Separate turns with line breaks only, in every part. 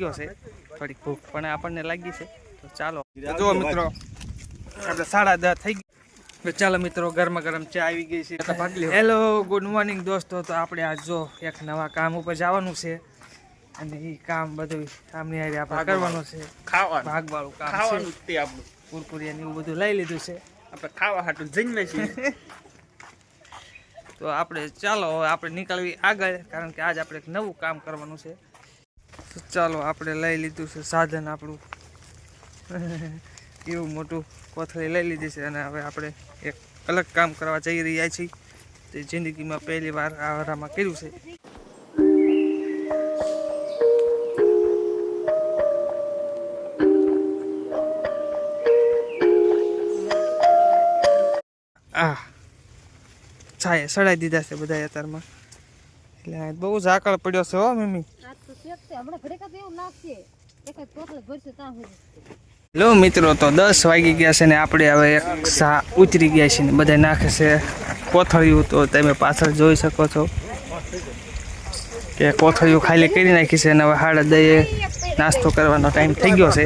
ગયો છે. થોડીક ભૂખ પણ આપણને લાગી છે. તો ચાલો. જો મિત્રો આપણે સાડા દસ થઈ ગયા. ચાલો મિત્રો ગરમા ગરમ ચા આવી ગઈ છે. હેલો ગુડ મોર્નિંગ દોસ્તો. તો આપણે આજ જો એક નવા કામ ઉપર જવાનું છે. અને એ કામ બધું કામની હારે આપણે કરવાનું છે.
ખાવાનું.
ભાગવાળું કામ
ખાવાનું તે આપણું.
કુરકુરિયા ને એવું બધું લઈ લીધું છે.
આપણે ખાવા હાટું જઈને છીએ
તો આપણે ચાલો હવે આપણે નીકળવી આગળ કારણ કે આજ આપણે એક નવું કામ કરવાનું છે. ચાલો, આપણે લઈ લીધું છે સાધન આપણું. એવું મોટું કોથળી લઈ લીધી છે અને હવે આપણે એક અલગ કામ કરવા જઈ રહ્યા છીએ. તે જિંદગીમાં પહેલી વાર આ વારામાં કર્યું છે. આ છાએ સડાઈ દીધા છે બધા અત્યારમાં. એટલે બહુ ઝાકળ પડ્યો છે હો, મમ્મી.
આજ તો શેક છે હમણાં ઘડીક જ એવું લાગશે એક જ કોથળી ભરશે ત્યાં સુધી.
લો મિત્રો તો દસ વાગી ગયા છે ને આપણે હવે એક સા ઉતરી ગયા છે ને બધા નાખે છે કોથળિયું. તો તમે પાછળ જોઈ શકો છો કે કોથળિયું ખાલી કરી નાખી છે અને હવે હાડા દઈએ. નાસ્તો કરવાનો ટાઈમ થઈ ગયો છે.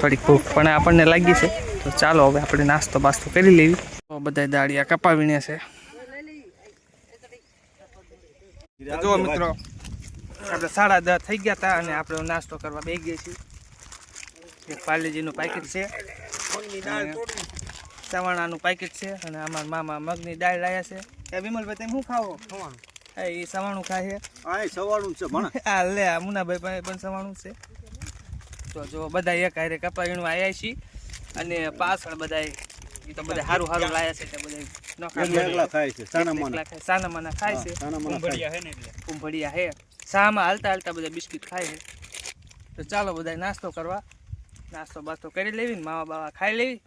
થોડીક ભૂખ પણ આપણને લાગી છે. તો ચાલો હવે આપણે નાસ્તો બાસ્તો કરી લેવી. તો બધા દાળિયા કપાવીને છે. જુઓ મિત્રો આપણે સાડા દસ થઈ ગયા હતા અને આપણે નાસ્તો કરવા બે ગયા છીએ. એક પાર્લેજીનું પાકેટ છે. સવાણાનું પાકેટ છે અને અમારા મામા મગની દાળ લાયા છે. એ વિમલભાઈ તમે શું ખાવો? હા એ સવાણું ખાય છે.
આ સવારનું છે ભણ.
આ લે આ મુનાભાઈ પાસે પણ સવાણું છે. તો જો બધા એક હારે કપાયણું આવ્યા છીએ અને પાછળ બધા એ તો બધા સારું સારું લાયા છે એટલે બધા
ખાય છે સાના માના
સાના માના ખાય છે. કુંભળિયા હે શામાં હાલતા હાલતા બધા બિસ્કિટ ખાય છે. તો ચાલો બધા નાસ્તો કરવા. નાસ્તો બાસ્તો કરી લેવી મામા બાવા ખાઈ લેવી.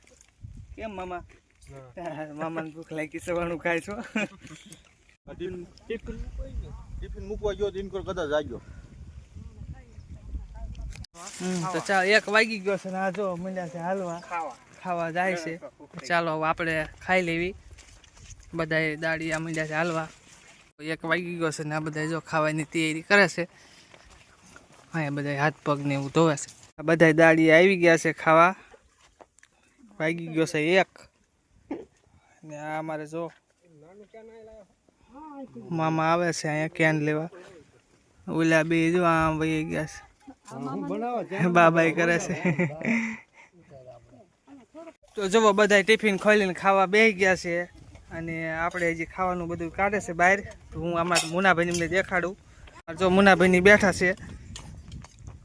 કેમ મામા? મામાને ભૂખ લાગી સવારનું ખાય છો.
ટિફિન ટિફિન મૂકવા ગયો ઇનકોર કદાચ જાગ્યો.
તો ચાલ એક વાગી ગયો છે ને આ જો મંડ્યા છે હાલવા. ખાવા. જાય છે. ચાલો હવે આપણે ખાઈ લેવી. બધાએ આ મળ્યા છે હાલવા. એક વાગી ગયો છે ને આ બધા જો ખાવાની તૈયારી કરે છે. અહીંયા બધા હાથ પગ ને એવું ધોવે છે. આ બધા દાળિયા આવી ગયા છે ખાવા. વાગી ગયો છે એક. ને આ અમારે જો મામા આવે છે અહીંયા કેન લેવા. ઓલા બે જો આમ વહી ગયા છે. બાબાઈ કરે છે. તો જુઓ બધા ટિફિન ખોલીને ખાવા બે ગયા છે. અને આપણે હજી ખાવાનું બધું કાઢે છે બહાર તો હું આમાં મુનાભાઈને દેખાડું. જો મુનાભાઈની બેઠા છે.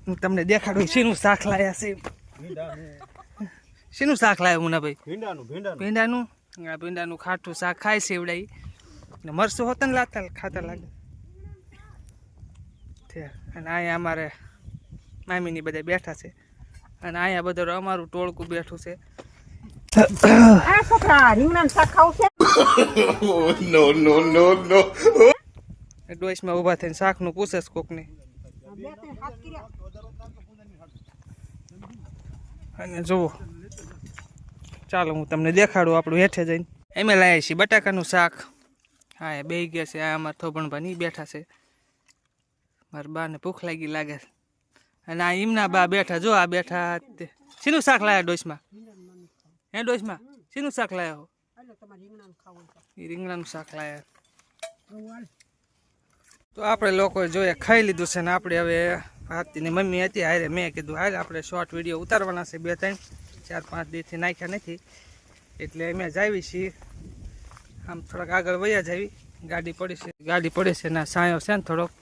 હું તમને દેખાડું શીનું શાક લાયા છે. શીનું શાક લાવ્યા મુનાભાઈ?
ભીંડાનું ભીંડાનું.
ભીંડાનું? આ ભીંડાનું ખાટું શાક ખાય છે એવડાઈ ને મરસું હોતા ને લાગતા ખાતા લાગે. અને અહીંયા અમારે મામીની બધા બેઠા છે. અને અહીંયા બધું અમારું ટોળકું બેઠું છે.
આ છોકરા રીંગણાનું શાક ખાવું છે?
ડોઈસમાં ઊભા થઈને શાકનું પૂછે છે કોકને. અને જુઓ. ચાલો, હું તમને દેખાડું આપણું હેઠે જઈને. એમે લાવીએ છીએ બટાકાનું શાક. હા, એ બે ગયા છે. આ અમારા થોભણભાઈ નહીં બેઠા છે. મારા બાને ભૂખ લાગી લાગે અને આ એમના બા બેઠા, જો આ બેઠા શીનું શાક લાયા ડોસમાં હે ડોસમાં શીનું શાક લાયા
એટલે તમારે રીંગણાનું ખાવું
એ રીંગણાનું શાક લાયા. તો આપણે લોકોએ જોઈએ ખાઈ લીધું છે ને આપણે હવે હાથની મમ્મી હતી હારે મેં કીધું હાલ આપણે શોર્ટ વીડિયો ઉતારવાના છે બે ત્રણ ચાર પાંચ દિવસથી નાખ્યા નથી. એટલે અમે જાવી છીએ. આમ થોડાક આગળ વયા જાવી. ગાડી પડી છે ગાડી પડે છે ના સાયો છે ને થોડોક.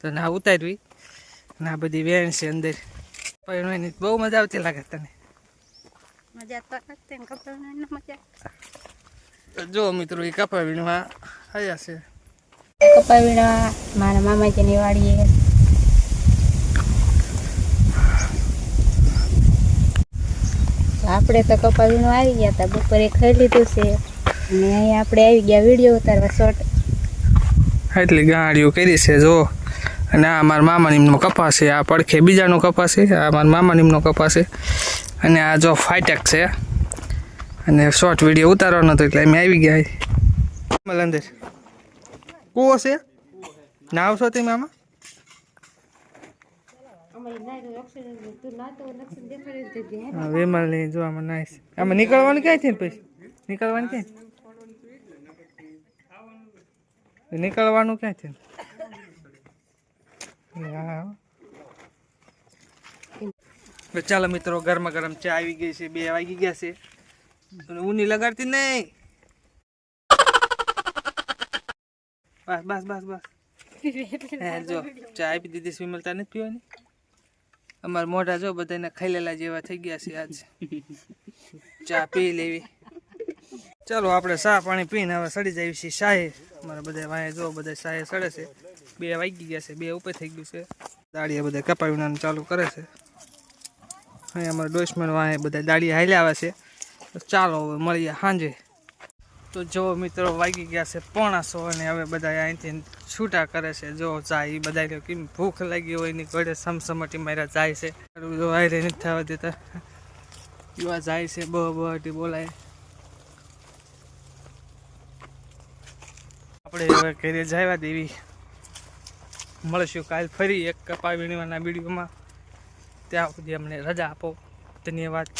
તો ના ઉતારવી. ના બધી વેણ છે અંદર. પણ એની બહુ મજા આવતી લાગે તને.
મજા તો મજા?
જો મિત્રો એ કપા વીણવા આવ્યા છે.
વીણવા મારા મામાજીની વાડીએ આપણે તો કપા વીણવા આવી ગયા હતા બપોરે ખાઈ લીધું છે. અને અહીંયા આપણે આવી ગયા વીડિયો ઉતારવા શોર્ટ
એટલી ગાડીઓ કરી છે જો. અને આ મારા મામા નીમનો કપાસ છે આ પડખે બીજાનો કપાસ છે આ મારા મામા નીમનો કપાસ છે. અને આ જો ફાઇટેક છે. અને શોર્ટ વીડિયો ઉતારવાનો હતો એટલે અમે આવી ગયા મલ અંદર. કૂવો છે? નાવ છો તમે આમાં? વિમલની નાઈસ આમાં નીકળવાનું ક્યાંથી ને પછી? નીકળવાનું ક્યાં નીકળવાનું ક્યાં છે ચાલો મિત્રો, ગરમા ગરમ ચા આવી ગઈ છે, બે વાગી ગયા છે. ઊની લગાડતી નહીં. બસ બસ બસ બસ. હે જો ચા આપી દીધી વિમલતા નથી પીવાની. અમારા મોઢા જો બધાને ખાઈલેલા જેવા થઈ ગયા છે આજ. ચા પી લેવી. ચાલો આપણે ચા પાણી પીને હવે સડી જાય છે શાહે. અમારા બધા વાંહે જો બધા શાહે સડે છે. બે વાગી ગયા છે બે ઉપર થઈ ગયું છે. દાળીએ બધા કપાવીને ચાલુ કરે છે. અહીં અમારા ડોસમેન વાંહે બધા દાળી હાલ્યા આવે છે. ચાલો હવે મળીએ સાંજે. તો જો મિત્રો વાગી ગયા છે પોણાસો અને હવે બધા અહીંથી છૂટા કરે છે. જો જાય એ બધા કેમ ભૂખ લાગી હોય એની ઘડે સમસમટી માર્યા જાય છે. જો નથી થવા દેતા. એવા જાય છે બહુ બહુ બોલાય. આપણે હવે ઘરે જવા દેવી. મળશું કાલ ફરી એક કપા વીણવાના વિડીયોમાં. ત્યાં સુધી અમને રજા આપો. ધન્યવાદ.